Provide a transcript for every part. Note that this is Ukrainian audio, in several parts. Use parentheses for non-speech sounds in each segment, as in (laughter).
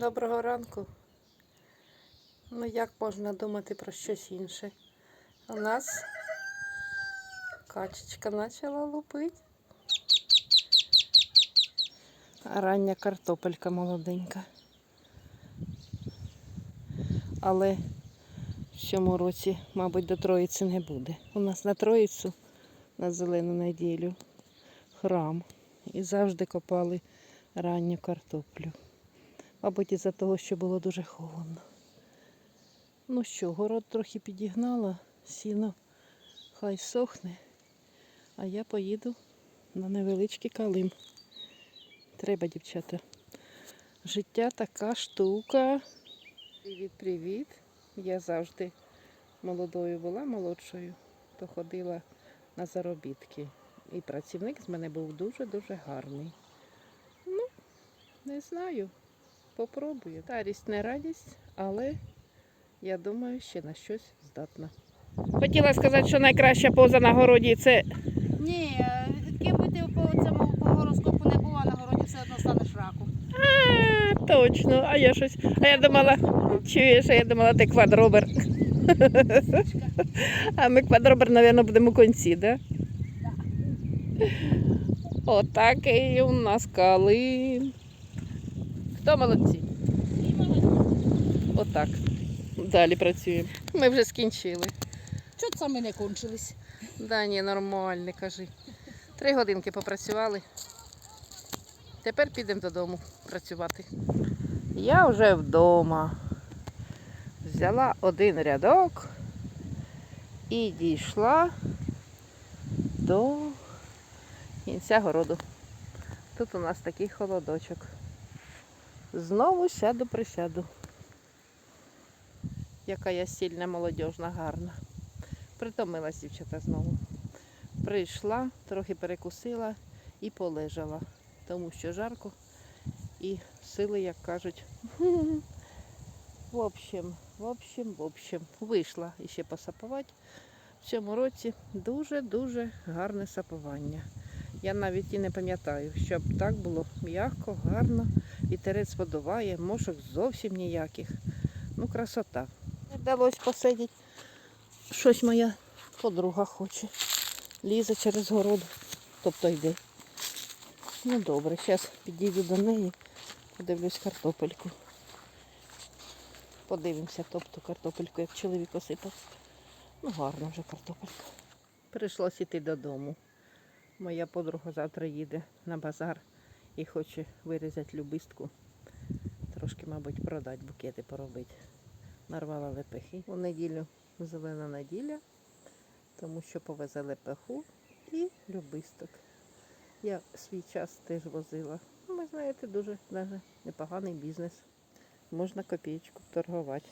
Доброго ранку. Ну як можна думати про щось інше? У нас качечка почала лупити. Рання картопелька молоденька. Але в цьому році, мабуть, до Троїці не буде. У нас на Троїцю на зелену неділю храм. І завжди копали ранню картоплю. Мабуть, із-за того, що було дуже холодно. Ну що, город трохи підігнала, сіно хай сохне, а я поїду на невеличкий калим. Треба, дівчата. Життя така штука. Привіт-привіт. Я завжди молодою була, молодшою, то ходила на заробітки. І працівник з мене був дуже-дуже гарний. Ну, не знаю. Попробую. Старість не радість, але я думаю, ще на щось здатна. Хотіла сказати, що найкраща поза на городі це Ні, е, ким би ти по цьому по гороскопу не була, на городі все одно станеш раком. А, точно, а я щось. А я думала, чуєш, а я думала, ти квадробер. А ми квадробер, мабуть, будемо у кінці, да? Отакий у нас калин. Хто молодці? Отак. Далі працюємо. Ми вже скінчили. Чого це ми не кончились? Да, ні, нормально, кажи. Три годинки попрацювали. Тепер підемо додому працювати. Я вже вдома. Взяла один рядок і дійшла до кінця городу. Тут у нас такий холодочок. Знову сяду присяду. Яка я сильна, молодіжна, гарна. Притомилась дівчата знову. Прийшла, трохи перекусила і полежала, тому що жарко і сили, як кажуть. (laughs) В общем, в общем, в общем, вийшла іще посапувати. В цьому році дуже-дуже гарне сапування. Я навіть і не пам'ятаю, щоб так було м'яко, гарно, вітерець подуває, мошок зовсім ніяких. Ну, красота. Не вдалося посидіти. Щось моя подруга хоче. Лізе через город, тобто йде. Ну добре, зараз підійду до неї, подивлюсь картопельку. Подивимося, тобто картопельку, як чоловік осипав. Ну, гарна вже картопелька. Прийшлося йти додому. Моя подруга завтра їде на базар і хоче вирізати любистку. Трошки, мабуть, продати, букети поробити. Нарвала лепехи. У неділю зелена неділя, тому що повезе лепеху і любисток. Я свій час теж возила. Ну, ви знаєте, дуже даже непоганий бізнес. Можна копієчку торгувати.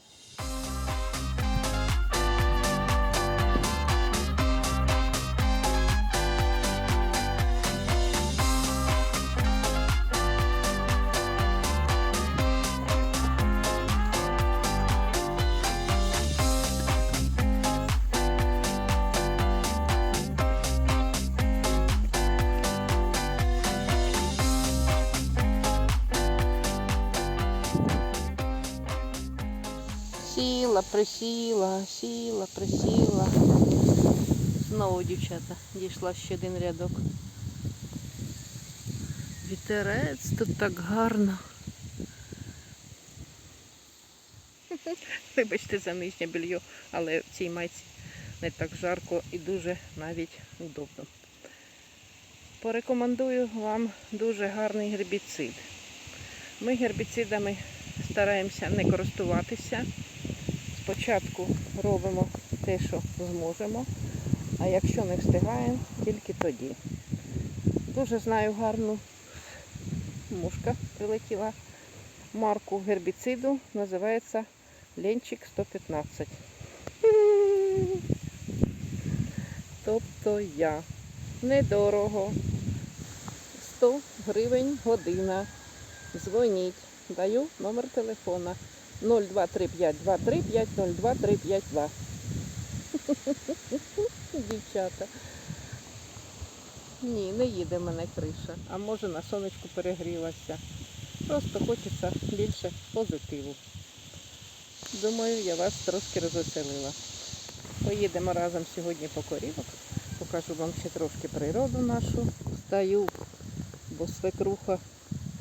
Сіла, присіла, сіла, присіла. Знову, дівчата, дійшла ще один рядок. Вітерець тут так гарно. (laughs) Вибачте за нижнє белье, але в цій майці не так жарко і дуже навіть удобно. Порекомендую вам дуже гарний гербіцид. Ми гербіцидами стараємося не користуватися. Спочатку робимо те, що зможемо, а якщо не встигаємо, тільки тоді. Дуже знаю гарну мушка прилетіла. Марку гербіциду називається Ленчик 115. Тобто я. Недорого. 100 гривень година. Дзвоніть. Даю номер телефона 023523502352. Дівчата. Ні, не їде мене криша. А може на сонечку перегрілася. Просто хочеться більше позитиву. Думаю, я вас трошки розвеселила. Поїдемо разом сьогодні по корівок. Покажу вам ще трошки природу нашу. Стаю, бо свекруха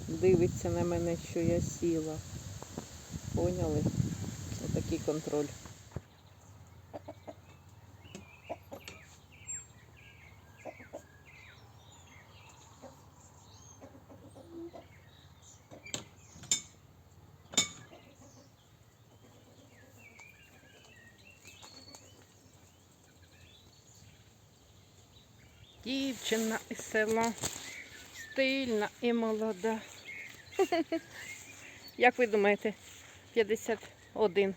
дивиться на мене, що я сіла. Поняли? Отакий контроль. Дівчина із села, стильна і молода. (laughs) Як ви думаєте, 51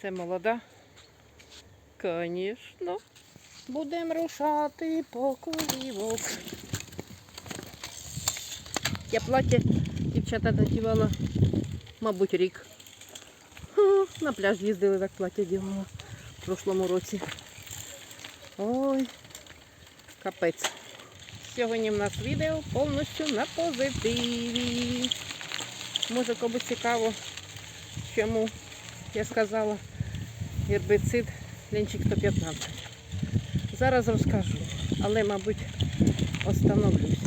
це молода? Звісно. Будемо рушати по курівок. Я плаття дівчата надівала, мабуть, рік. На пляж їздили, так плаття дівала в прошлому році. Ой, капець. Сьогодні в нас відео повністю на позитиві. Може комусь цікаво, чому я сказала гербицид лінчик 115. Зараз розкажу, але, мабуть, остановлюсь.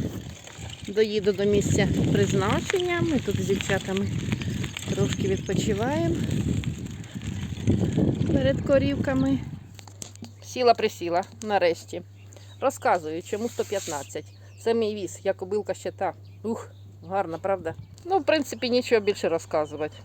Доїду до місця призначення. Ми тут з дівчатами трошки відпочиваємо перед корівками. Сіла присіла нарешті. Розказую, чому 115. Це мій віз, я кобилка ще та. Ух, гарна, правда? Ну, в принципі, нічого більше розказувати.